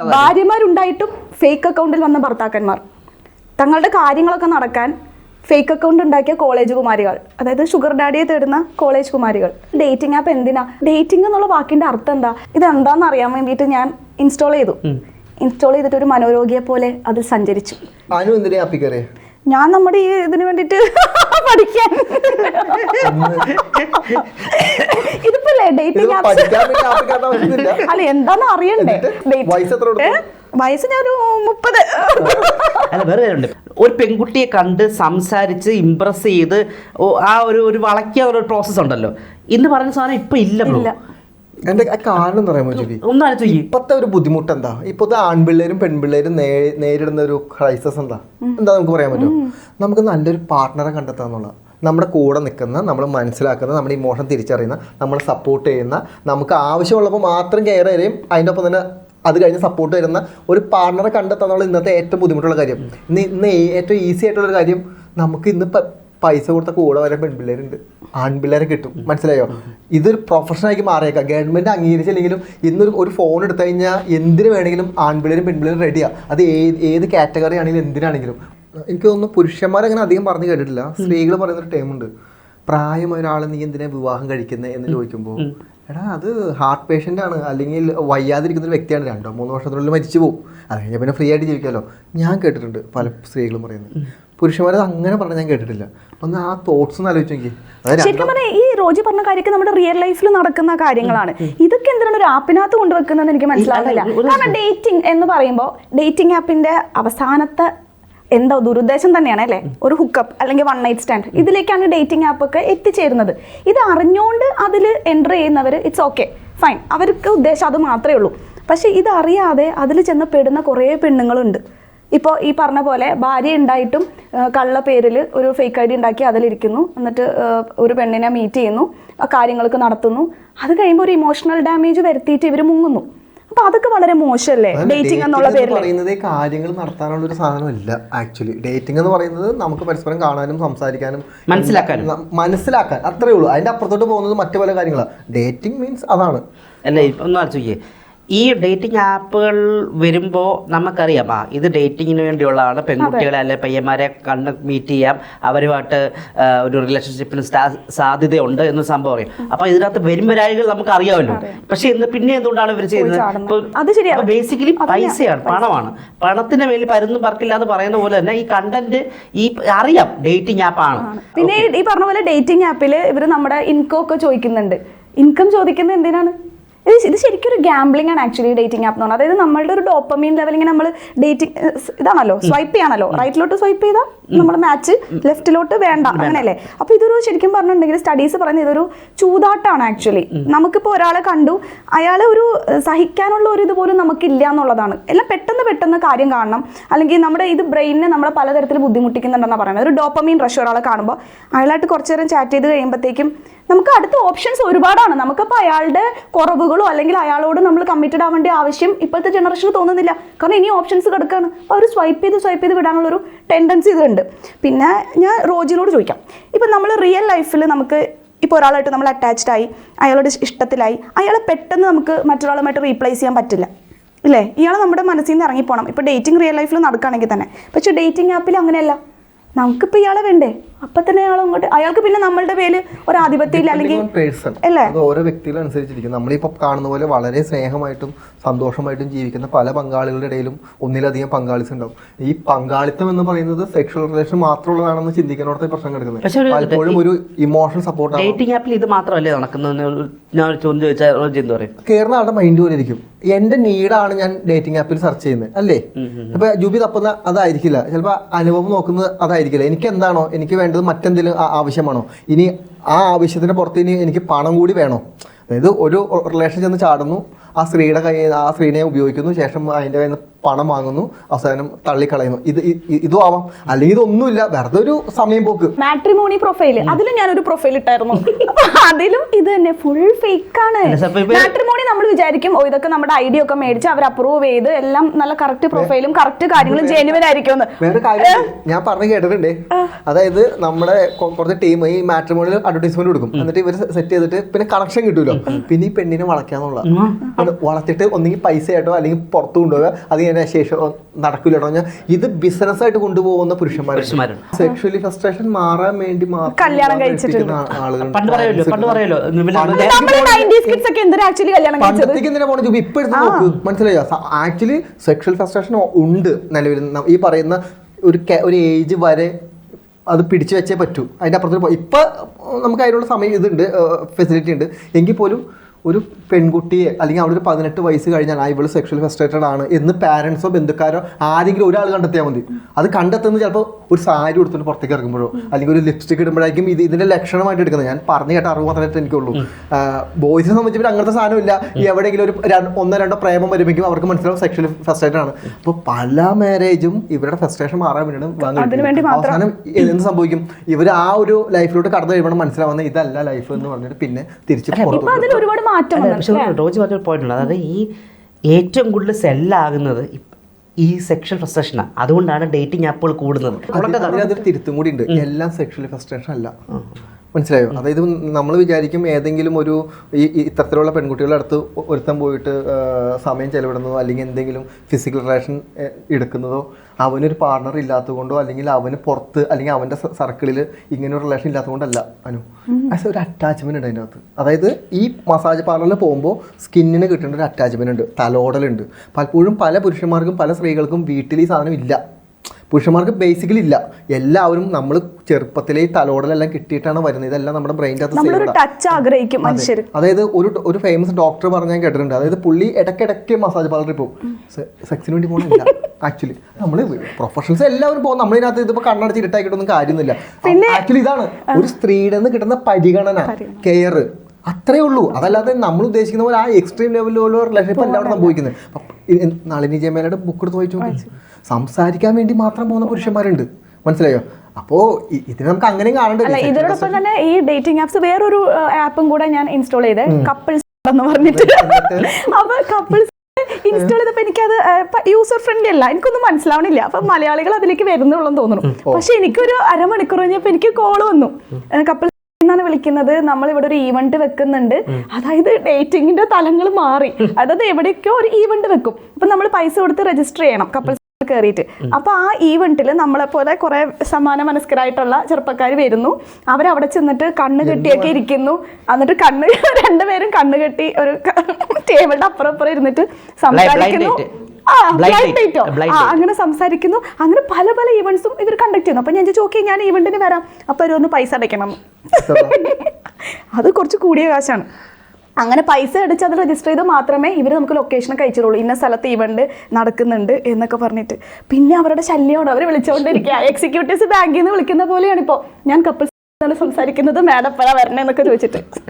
ഭാര്യമാരുണ്ടായിട്ടും fake അക്കൗണ്ടിൽ വന്ന ഭർത്താക്കന്മാർ. തങ്ങളുടെ കാര്യങ്ങളൊക്കെ നടക്കാൻ ഫേക്ക് അക്കൗണ്ട് ഉണ്ടാക്കിയ കോളേജ് കുമാരികൾ അതായത് ഷുഗർ ഡാഡിയെ തേടുന്ന കോളേജ് കുമാരികൾ. ഡേറ്റിംഗ് ആപ്പ് എന്തിനാ? ഡേറ്റിംഗ് എന്നുള്ള വാക്കിന്റെ അർത്ഥം എന്താ? ഇത് എന്താണെന്ന് അറിയാൻ വേണ്ടിയിട്ട് ഞാൻ ഇൻസ്റ്റാൾ ചെയ്തു. ഇൻസ്റ്റാൾ ചെയ്തിട്ട് ഒരു മനോരോഗിയെ പോലെ അതിൽ സഞ്ചരിച്ചു. ഞാൻ നമ്മുടെ ഈ ഇതിന് വേണ്ടിയിട്ട് പഠിക്കാൻ. ഇതിപ്പോ ഇത് ഡേറ്റിംഗ് അല്ല എന്താന്ന് അറിയണ്ടേ? വയസ്സ് എത്ര കൊടുത്തു? വയസ്സ് ഞാൻ ഒരു മുപ്പത്. അല്ല വേറെ ഉണ്ട് ഒരു പെൺകുട്ടിയെ കണ്ട് സംസാരിച്ച് ഇമ്പ്രസ് ചെയ്ത് ആ ഒരു ഒരു വളക്കിയ ഒരു പ്രോസസ് ഉണ്ടല്ലോ. ഇന്ന് പറയുന്ന സാധനം ഇപ്പൊ ഇല്ല ബ്രോ ഇല്ല. എന്റെ ആ കാരണം എന്ന് ആലോചിച്ച് നോക്കിയേ. ഇപ്പത്തെ ഒരു ബുദ്ധിമുട്ട് എന്താ ഇപ്പോഴത്തെ ആൺപിള്ളേരും പെൺപിള്ളേരും നേരിടുന്ന ഒരു ക്രൈസസ് എന്താ? എന്താ നമുക്ക് പറയാൻ പറ്റുമോ നമുക്ക് നല്ലൊരു പാർട്ട്ണറെ കണ്ടെത്താന്നുള്ള നമ്മുടെ കൂടെ നിൽക്കുന്ന നമ്മൾ മനസ്സിലാക്കുന്ന നമ്മുടെ ഇമോഷൻ തിരിച്ചറിയുന്ന നമ്മളെ സപ്പോർട്ട് ചെയ്യുന്ന നമുക്ക് ആവശ്യമുള്ളപ്പോൾ മാത്രം കെയർ തരും അതിന്റെ ഒപ്പം തന്നെ അത് കഴിഞ്ഞ് സപ്പോർട്ട് തരുന്ന ഒരു പാർട്ണറെ കണ്ടെത്താന്നുള്ള ഇന്നത്തെ ഏറ്റവും ബുദ്ധിമുട്ടുള്ള കാര്യം. ഇന്ന് ഇന്ന് ഏറ്റവും ഈസി ആയിട്ടുള്ള കാര്യം നമുക്ക് ഇന്ന് പൈസ കൊടുത്ത കൂടെ വരെ പെൺപിള്ളേരുണ്ട്. ആൺപിള്ളേരെ കിട്ടും. മനസ്സിലായോ? ഇതൊരു പ്രൊഫഷനാക്കി മാറിയേക്കാം. ഗവൺമെന്റ് അംഗീകരിച്ചില്ലെങ്കിലും ഇന്നൊരു ഒരു ഫോൺ എടുത്തു കഴിഞ്ഞാൽ എന്തിനു വേണമെങ്കിലും ആൺപിള്ളേരും പെൺപിള്ളേരും റെഡിയാ അത് ഏത് ഏത് കാറ്റഗറി ആണെങ്കിലും എന്തിനാണെങ്കിലും. എനിക്ക് തോന്നുന്നു പുരുഷന്മാരങ്ങനെ അധികം പറഞ്ഞു കേട്ടിട്ടില്ല. സ്ത്രീകൾ പറയുന്നൊരു ടൈമുണ്ട് പ്രായം ഒരാളെ നീ എന്തിനാ വിവാഹം കഴിക്കുന്നത് എന്ന് ചോദിക്കുമ്പോൾ എടാ അത് ഹാർട്ട് പേഷ്യന്റ് ആണ്. അല്ലെങ്കിൽ വയ്യാതിരിക്കുന്ന ഒരു വ്യക്തിയാണ്. രണ്ടോ മൂന്ന് വർഷത്തിനുള്ളിൽ മരിച്ചു പോകും അത് കഴിഞ്ഞാൽ പിന്നെ ഫ്രീ ആയിട്ട് ജീവിക്കാമല്ലോ ഞാൻ കേട്ടിട്ടുണ്ട് പല സ്ത്രീകളും പറയുന്നത്. പുരുഷന്മാരത് അങ്ങനെ പറഞ്ഞ ഞാൻ കേട്ടിട്ടില്ല. ഒന്ന് ആ തോട്ട്സ് ഒന്ന് ആലോചിച്ച് ശരിക്കും പറഞ്ഞാൽ ഈ റോജി പറഞ്ഞ കാര്യമൊക്കെ നമ്മുടെ റിയൽ ലൈഫിൽ നടക്കുന്ന കാര്യങ്ങളാണ്. ഇതൊക്കെ എന്തിനാണ് ഒരു ആപ്പിനകത്ത് കൊണ്ടുവെക്കുന്നതെന്ന് എനിക്ക് മനസ്സിലാവുന്നില്ല. കാരണം ഡേറ്റിംഗ് എന്ന് പറയുമ്പോൾ ഡേറ്റിംഗ് ആപ്പിന്റെ അവസാനത്തെ എന്താ ദുരുദ്ദേശം തന്നെയാണ് അല്ലേ? ഒരു ഹുക്കപ്പ് അല്ലെങ്കിൽ വൺ നൈറ്റ് സ്റ്റാൻഡ് ഇതിലേക്കാണ് ഡേറ്റിംഗ് ആപ്പ് ഒക്കെ എത്തിച്ചേരുന്നത്. ഇത് അറിഞ്ഞുകൊണ്ട് അതിൽ എന്റർ ചെയ്യുന്നവർ ഇറ്റ്സ് ഓക്കെ ഫൈൻ അവർക്ക് ഉദ്ദേശം അത് മാത്രമേ ഉള്ളൂ. പക്ഷേ അറിയാതെ അതിൽ ചെന്ന് പെടുന്ന കുറേ പെണ്ണുങ്ങളുണ്ട്. ഇപ്പോൾ ഈ പറഞ്ഞ പോലെ ഭാര്യ ഉണ്ടായിട്ടും കള്ള പേരിൽ ഒരു ഫേക്ക് ഐ ഡി ഉണ്ടാക്കി അതിലിരിക്കുന്നു. എന്നിട്ട് ഒരു പെണ്ണിനെ മീറ്റ് ചെയ്യുന്നു ആ കാര്യങ്ങൾക്ക് നടത്തുന്നു. അത് കഴിയുമ്പോൾ ഒരു ഇമോഷണൽ ഡാമേജ് വരുത്തിയിട്ട് ഇവർ മുങ്ങുന്നു. അപ്പൊ അതൊക്കെ വളരെ മോശമല്ലേ? ഡേറ്റിംഗ് എന്നുള്ള എന്ന് പേരിൽ പറയുന്നത് കാര്യങ്ങൾ നടത്താനുള്ള ഒരു സാധനമല്ല ആക്ച്വലി ഡേറ്റിംഗ് എന്ന് പറയുന്നത് നമുക്ക് പരസ്പരം കാണാനും സംസാരിക്കാനും മനസ്സിലാക്കാനും. മനസ്സിലാക്കാൻ. അത്രേ ഉള്ളൂ. അതിന്റെ അപ്പുറത്തോട്ട് പോകുന്നത് മറ്റു പല കാര്യങ്ങളാണ് ഡേറ്റിംഗ് മീൻസ് അതാണ്. അല്ല ഇപ്പൊ ഒന്ന് ആലോചിക്കേ. ഈ ഡേറ്റിംഗ് ആപ്പുകൾ വരുമ്പോൾ നമുക്കറിയാം ആ ഇത് ഡേറ്റിങ്ങിന് വേണ്ടിയുള്ളതാണ്. പെൺകുട്ടികളെ അല്ലെ പയ്യന്മാരെ കണ്ട് മീറ്റ് ചെയ്യാം. അവരുമായിട്ട് ഒരു റിലേഷൻഷിപ്പിന് സാധ്യതയുണ്ട് എന്ന സംഭവം അറിയാം. അപ്പോൾ ഇതിനകത്ത് വരുമ്പരാഴികൾ നമുക്ക് അറിയാമല്ലോ. പക്ഷേ ഇന്ന് പിന്നെ എന്തുകൊണ്ടാണ് ഇവർ ചെയ്യുന്നത്. ബേസിക്കലി പൈസയാണ് പണമാണ്. പണത്തിന് മേലിൽ പരുന്നും പറക്കില്ല എന്ന് പറയുന്ന പോലെ തന്നെ ഈ കണ്ടന്റ് ഈ അറിയാം ഡേറ്റിംഗ് ആപ്പാണ് പിന്നെ ഈ പറഞ്ഞ പോലെ ഡേറ്റിംഗ് ആപ്പിൽ ഇവർ നമ്മുടെ ഇൻകം ഒക്കെ ചോദിക്കുന്നുണ്ട്. ഇൻകം ചോദിക്കുന്നത് എന്തിനാണ്? ഇത് ഇത് ശരിക്കും ഒരു ഗാംബ്ലിംഗ് ആണ് ആക്ച്വലി ഡേറ്റിംഗ് ആപ്പ് എന്ന് പറഞ്ഞാൽ. അതായത് നമ്മളുടെ ഒരു ഡോപ്പമീൻ ലെവൽ ഇങ്ങനെ നമ്മൾ ഡേറ്റിംഗ് ഇതാണല്ലോ സ്വൈപ്പ് ചെയ്യാണല്ലോ. റൈറ്റിലോട്ട് സ്വൈപ്പ് ചെയ്താൽ നമ്മൾ മാച്ച് ലെഫ്റ്റിലോട്ട് വേണ്ട. അങ്ങനെയല്ലേ? അപ്പൊ ഇതൊരു ശരിക്കും പറഞ്ഞിട്ടുണ്ടെങ്കിൽ സ്റ്റഡീസ് പറയുന്നത് ഇതൊരു ചൂതാട്ടാണ് ആക്ച്വലി നമുക്കിപ്പോൾ ഒരാളെ കണ്ടു അയാളെ ഒരു സഹിക്കാനുള്ള ഒരു ഇതുപോലും നമുക്കില്ല എന്നുള്ളതാണ്. എല്ലാം പെട്ടെന്ന് പെട്ടെന്ന് കാര്യം കാണണം. അല്ലെങ്കിൽ നമ്മുടെ ഇത് ബ്രെയിനിനെ നമ്മളെ പലതരത്തിൽ ബുദ്ധിമുട്ടിക്കുന്നുണ്ടെന്നാണ് പറയുന്നത്. ഒരു ഡോപ്പമീൻ റഷ് ഒരാളെ കാണുമ്പോൾ അയാളായിട്ട് കുറച്ചു നേരം ചാറ്റ് ചെയ്ത് കഴിയുമ്പോഴത്തേക്കും നമുക്ക് അടുത്ത ഓപ്ഷൻസ് ഒരുപാടാണ്. നമുക്കിപ്പോൾ അയാളുടെ കുറവുകളോ അല്ലെങ്കിൽ അയാളോട് നമ്മൾ കമ്മിറ്റഡ് ആവേണ്ട ആവശ്യം ഇപ്പോഴത്തെ ജനറേഷന് തോന്നുന്നില്ല. കാരണം ഇനി ഓപ്ഷൻസ് കിടക്കുകയാണ് അപ്പോൾ അവർ സ്വൈപ്പ് ചെയ്ത് സ്വൈപ്പ് ചെയ്ത് വിടാനുള്ളൊരു ടെൻഡൻസി ഇതുണ്ട്. പിന്നെ ഞാൻ റോജിനോട് ചോദിക്കാം. ഇപ്പം നമ്മൾ റിയൽ ലൈഫിൽ നമുക്ക് ഇപ്പോൾ ഒരാളായിട്ട് നമ്മൾ അറ്റാച്ച്ഡ് ആയി അയാളുടെ ഇഷ്ടത്തിലായി അയാളെ പെട്ടെന്ന് നമുക്ക് മറ്റൊരാളുമായിട്ട് റീപ്ലേസ് ചെയ്യാൻ പറ്റില്ല. ഇല്ലേ? ഇയാൾ നമ്മുടെ മനസ്സിൽ നിന്ന് ഇറങ്ങിപ്പോണം. ഇപ്പോൾ ഡേറ്റിംഗ് റിയൽ ലൈഫിൽ നടക്കുകയാണെങ്കിൽ തന്നെ. പക്ഷേ ഡേറ്റിംഗ് ആപ്പിൽ അങ്ങനെയല്ല. നമുക്കിപ്പോൾ ഇയാളെ വേണ്ടേ? അപ്പം തന്നെ അയാൾ അങ്ങോട്ട് അയാൾക്ക് പിന്നെ നമ്മളുടെ പേര് ഒരു ആധിപത്യം ഇല്ല അല്ലെങ്കിൽ പേഴ്സൺ അല്ലേ? ഓരോ വ്യക്തികളും അനുസരിച്ചിരിക്കും. നമ്മളിപ്പോ കാണുന്ന പോലെ വളരെ സ്നേഹമായിട്ടും സന്തോഷമായിട്ടും ജീവിക്കുന്ന പല പങ്കാളികളുടെ ഇടയിലും ഒന്നിലധികം പങ്കാളിസ് ഉണ്ടാവും ഈ പങ്കാളിത്തം എന്ന് പറയുന്നത് സെക്ഷൽ റിലേഷൻ മാത്രമുള്ളതാണെന്ന് ചിന്തിക്കുന്നിടത്ത് പ്രശ്നം കിടക്കുന്നത് പലപ്പോഴും ഒരു ഇമോഷണൽ സപ്പോർട്ട് ഡേറ്റിംഗ് ആപ്പിൽ ഇത് മാത്രമല്ലേ നടക്കുന്നത്? കേരള ഞാൻ ചോദ്യം ചോദിച്ചാൽ റോജി എന്ത് പറയും. കയറുന്ന ആളുടെ മൈൻഡ് പോലെ ഇരിക്കും. എന്റെ നീഡാണ് ഞാൻ ഡേറ്റിംഗ് ആപ്പിൽ സെർച്ച് ചെയ്യുന്നത് അല്ലേ? അപ്പൊ ജൂബി തപ്പുന്ന അതായിരിക്കില്ല. ചിലപ്പോൾ അനുഭവം നോക്കുന്നത് അതായിരിക്കില്ല. എനിക്ക് എന്താണോ എനിക്ക് വേണ്ടത് മറ്റെന്തെങ്കിലും ആവശ്യമാണോ? ഇനി ആ ആവശ്യത്തിന് പുറത്ത് ഇനി എനിക്ക് പണം കൂടി വേണോ? അതായത് ഒരു റിലേഷൻ ചെന്ന് ചാടുന്നു ആ സ്ത്രീയുടെ കൈ ആ സ്ത്രീനെ ഉപയോഗിക്കുന്നു ശേഷം അതിന്റെ കയ്യിൽ നിന്ന് പണം വാങ്ങുന്നു അവസാനം തള്ളിക്കളയുന്നു. ഇത് ഇതും ആവാം. അല്ലെങ്കിൽ ഇതൊന്നുമില്ല. വെറുതെ ഒരു സമയം പോക്ക്. മാട്രിമോണി പ്രൊഫൈൽ അതിലും ഞാനൊരു പ്രൊഫൈൽ ഇട്ടായിരുന്നു. അതിലും ഇത് തന്നെ ഫുൾ ഫേക്ക് ആണ്. മാട്രിമോണി നമ്മൾ വിചാരിക്കും ഓ ഇതൊക്കെ നമ്മുടെ ഐഡിയ ഒക്കെ മേടിച്ച് അവർ അപ്രൂവ് ചെയ്ത് എല്ലാം നല്ല കറക്റ്റ് പ്രൊഫൈലും കറക്റ്റ് കാര്യങ്ങളും ജെനുവൻ ആയിരിക്കും വേറെ കാര്യം ഞാൻ പറഞ്ഞു കേട്ടിട്ടുണ്ട്. അതായത് നമ്മുടെ കുറച്ച് ടീം ഈ മാട്രിമോണിയിൽ അഡ്വർടൈസ്മെന്റ് കൊടുക്കും. എന്നിട്ട് ഇവർ സെറ്റ് ചെയ്തിട്ട് പിന്നെ കണക്ഷൻ കിട്ടുമല്ലോ പിന്നെ ഈ പെണ്ണിനെ വളയ്ക്കാന്നുള്ള വളർത്തിട്ട് ഒന്നെങ്കിൽ പൈസ ആയിട്ടോ അല്ലെങ്കിൽ പുറത്തു കൊണ്ടുപോകുക അത് ശേഷം നടക്കില്ല കേട്ടോ ഇത് ബിസിനസ് ആയിട്ട് കൊണ്ടുപോകുന്ന പുരുഷന്മാർ പുരുഷന്മാരുണ്ട്. സെക്ഷലി ഫ്രസ്ട്രേഷൻ മാറാൻ വേണ്ടി മാത്രം കല്യാണം വിവാഹം ആളുകളുണ്ട്. പണ്ട് പറയുമല്ലോ പണ്ട് പറയുമല്ലോ ഇവർ പണ്ട് നമ്മുടെ- നമ്മൾ നയന്റീസ് കിഡ്സ് ഒക്കെ എന്തിനാ ആക്ച്വലി കല്യാണം കഴിച്ചത്? പണ്ടത്തേക്ക് എന്തിനാ പോണ ജോബി ഇപ്പൊ എടുത്ത് നോക്ക് മനസ്സിലായോ? ആക്ച്വലി സെക്ഷൽ ഫ്രസ്ട്രേഷൻ ഉണ്ട് നിലവിൽ. ഈ പറയുന്ന ഒരു ഒരു ഏജ് വരെ അത് പിടിച്ചു വെച്ചേ പറ്റൂ. അതിന്റെ അപ്പുറത്ത് ഇപ്പൊ നമുക്ക് അതിനുള്ള സമയം ഇതുണ്ട് ഫെസിലിറ്റി ഉണ്ട്. എങ്കിൽ പോലും ഒരു പെൺകുട്ടിയെ അല്ലെങ്കിൽ അവിടെ ഒരു പതിനെട്ട് വയസ്സ് കഴിഞ്ഞാൽ ആ ഇവൾ സെക്ഷൽ ഫ്രസ്ട്രേറ്റഡ് ആണ് എന്ന് പാരൻസോ ബന്ധുക്കാരോ ആരെങ്കിലും ഒരാൾ കണ്ടെത്തിയാൽ മതി. അത് കണ്ടെത്തുന്നത് ചിലപ്പോൾ ഒരു സാരി കൊടുത്തിട്ട് പുറത്തേക്ക് ഇറങ്ങുമ്പോഴോ അല്ലെങ്കിൽ ഒരു ലിപ്സ്റ്റിക് ഇടുമ്പോഴായിരിക്കും ഇത് ഇതിന്റെ ലക്ഷണമായിട്ട് എടുക്കുന്നത്. ഞാൻ പറഞ്ഞു കേട്ട അറിവ് മാത്രമായിട്ട് എനിക്കുള്ളൂ. ബോയ്സിനെ സംബന്ധിച്ചിട്ട് അങ്ങനത്തെ സാധനമില്ല എവിടെയെങ്കിലും ഒരു ഒന്നോ രണ്ടോ പ്രേമം വരുമ്പോഴേക്കും അവർക്ക് മനസ്സിലാവും സെക്ഷൽ ഫ്രസ്ട്രേറ്റഡ് ആണ്. അപ്പോൾ പല മാരേജും ഇവരുടെ ഫ്രസ്ട്രേഷൻ മാറാൻ വേണ്ടിയാണ്. അവസാനം എന്ത് സംഭവിക്കും? ഇവർ ആ ഒരു ലൈഫിലോട്ട് കടന്നു കഴിയുമ്പോൾ മനസ്സിലാവുന്നത് ഇതല്ല ലൈഫ് എന്ന് പറഞ്ഞിട്ട് പിന്നെ തിരിച്ചു പുറത്ത് മാറ്റം വന്നു റോജ് പറഞ്ഞ പോയിന്റ് ഉണ്ട്. അതായത് ഈ ഏറ്റവും കൂടുതൽ സെല്ലാകുന്നത് ഈ സെക്ഷൽ ഫ്രസ്ട്രേഷനാണ് അതുകൊണ്ടാണ് ഡേറ്റിംഗ് ആപ്പുകൾ കൂടുന്നത്. അതിനകത്തൊരു തിരുത്തും കൂടി ഉണ്ട്. എല്ലാം സെക്ഷൽ ഫ്രസ്ട്രേഷൻ അല്ല. മനസ്സിലായോ? അതായത് നമ്മൾ വിചാരിക്കും ഏതെങ്കിലും ഒരു ഈ ഇത്തരത്തിലുള്ള പെൺകുട്ടികളുടെ അടുത്ത് ഒരുത്തൻ പോയിട്ട് സമയം ചെലവിടുന്നതോ അല്ലെങ്കിൽ എന്തെങ്കിലും ഫിസിക്കൽ റിലേഷൻ എടുക്കുന്നതോ അവനൊരു പാർട്ണർ ഇല്ലാത്തതുകൊണ്ടോ അല്ലെങ്കിൽ അവന് പുറത്ത് അല്ലെങ്കിൽ അവന്റെ സർക്കിളിൽ ഇങ്ങനെ ഒരു റിലേഷൻ ഇല്ലാത്തതുകൊണ്ടല്ല അനു. ആസ് ഒരു അറ്റാച്ച്മെന്റ് ഉണ്ട് അതിനകത്ത്. അകത്ത് അതായത് ഈ മസാജ് പാർലറിൽ പോകുമ്പോൾ സ്കിന്നിന് കിട്ടേണ്ട ഒരു അറ്റാച്ച്മെന്റ് ഉണ്ട്. തലോടലുണ്ട്. പലപ്പോഴും പല പുരുഷന്മാർക്കും പല സ്ത്രീകൾക്കും വീട്ടിൽ ഈ സാധനം ഇല്ല. പുരുഷന്മാർക്ക് ബേസിക്കലി ഇല്ല. എല്ലാവരും നമ്മൾ ചെറുപ്പത്തിലെ ഈ തലോടലെല്ലാം കിട്ടിയിട്ടാണ് വരുന്നത്. ഇതെല്ലാം നമ്മുടെ ബ്രെയിന്റെ ടച്ച് ആഗ്രഹിക്കും മനുഷ്യർ അതായത് ഒരു ഒരു ഫേമസ് ഡോക്ടർ പറഞ്ഞ ഞാൻ കേട്ടിട്ടുണ്ട്. അതായത് പുള്ളി ഇടയ്ക്കിടയ്ക്ക് മസാജ് പാർലറിൽ പോകും. സെക്സിന് വേണ്ടി പോകണില്ല ആക്ച്വലി നമ്മൾ പ്രൊഫഷണൽസ് എല്ലാവരും പോകും. നമ്മളിതിനകത്ത് ഇതിപ്പോ കണ്ണടച്ച് ഇരുട്ടാക്കിയിട്ടൊന്നും കാര്യമൊന്നുമില്ല. ആക്ച്വലി ഇതാണ്. ഒരു സ്ത്രീയുടെ നിന്ന് കിട്ടുന്ന പരിഗണന. കെയർ അത്രേ ഉള്ളൂ. അതല്ലാതെ നമ്മൾ ഉദ്ദേശിക്കുന്ന പോലെ ആ എക്സ്ട്രീം ലെവലിലുള്ള റിലേഷൻഷിപ്പ് അല്ല അവിടെ സംഭവിക്കുന്നത്. നളിനി ജയമേലയുടെ ബുക്ക് എടുത്ത് വായിച്ചു നോക്കി. സംസാരിക്കാൻ വേണ്ടി മാത്രം പോകുന്ന പുരുഷന്മാരുണ്ട്. മനസ്സിലായോ? അപ്പോ ഇതിനെ നമുക്ക് അങ്ങനെയും അല്ല കാണണ്ടേ ഇതിനോടൊപ്പം തന്നെ ഈ ഡേറ്റിംഗ് ആപ്സ് വേറൊരു ആപ്പും കൂടെ ഞാൻ ഇൻസ്റ്റാൾ ചെയ്ത്. കപ്പിൾസ് എന്ന് പറഞ്ഞിട്ട്. അപ്പൊ കപ്പിൾസ് ഇൻസ്റ്റാൾ ചെയ്തപ്പോ എനിക്കത് യൂസർ ഫ്രണ്ട്ലി അല്ല. എനിക്കൊന്നും മനസ്സിലാവണില്ല. അപ്പൊ മലയാളികൾ അതിലേക്ക് വരുന്നുള്ളൂ തോന്നുന്നു. പക്ഷെ എനിക്കൊരു അരമണിക്കൂർ കഴിഞ്ഞപ്പോ എനിക്ക് കോൾ വന്നു. കപ്പിൾസ് എന്നാണ് വിളിക്കുന്നത്. നമ്മൾ ഇവിടെ ഒരു ഈവന്റ് വെക്കുന്നുണ്ട്. അതായത് ഡേറ്റിംഗിന്റെ തലങ്ങൾ മാറി. അതായത് എവിടെയൊക്കെയോ ഒരു ഈവന്റ് വെക്കും. അപ്പൊ നമ്മൾ പൈസ കൊടുത്ത് രജിസ്റ്റർ ചെയ്യണം. കപ്പിൾസ് കയറിയിട്ട് അപ്പൊ ആ ഈവെന്റിൽ നമ്മളെ പോലെ കുറെ സമാന മനസ്കരായിട്ടുള്ള ചെറുപ്പക്കാർ വരുന്നു. അവരവിടെ ചെന്നിട്ട് കണ്ണ് കെട്ടിയൊക്കെ ഇരിക്കുന്നു. എന്നിട്ട് കണ്ണ് രണ്ടുപേരും കണ്ണ് കെട്ടി ഒരു ടേബിളിന്റെ അപ്പുറം അപ്പുറം ഇരുന്നിട്ട് സംസാരിക്കുന്നു. അങ്ങനെ സംസാരിക്കുന്നു. അങ്ങനെ പല പല ഇവന്റ്സും ഇവർ കണ്ടക്ട് ചെയ്യുന്നു. അപ്പൊ ഞാൻ ചോക്കി ഞാൻ ഇവന്റിന് വരാം. അപ്പൊ ഒന്ന് പൈസ അടയ്ക്കണം. അത് കുറച്ച് കൂടിയ കാശാണ്. അങ്ങനെ പൈസ അടിച്ച് അത് രജിസ്റ്റർ ചെയ്ത് മാത്രമേ ഇവർ നമുക്ക് ലൊക്കേഷനൊക്കെ അയച്ചിട്ടുള്ളൂ ഇന്ന സ്ഥലത്ത് ഇവന്റ് നടക്കുന്നുണ്ട് എന്നൊക്കെ പറഞ്ഞിട്ട്. പിന്നെ അവരുടെ ശല്യമാണ്. അവർ വിളിച്ചുകൊണ്ടിരിക്കുക എക്സിക്യൂട്ടീവ്സ് ബാങ്കിൽ നിന്ന് വിളിക്കുന്ന പോലെയാണ് ഇപ്പോൾ ഞാൻ കപ്പിൾസ് സംസാരിക്കുന്നത് മാഡം എപ്പോഴാണ് വരണേ എന്നൊക്കെ ചോദിച്ചിട്ട്.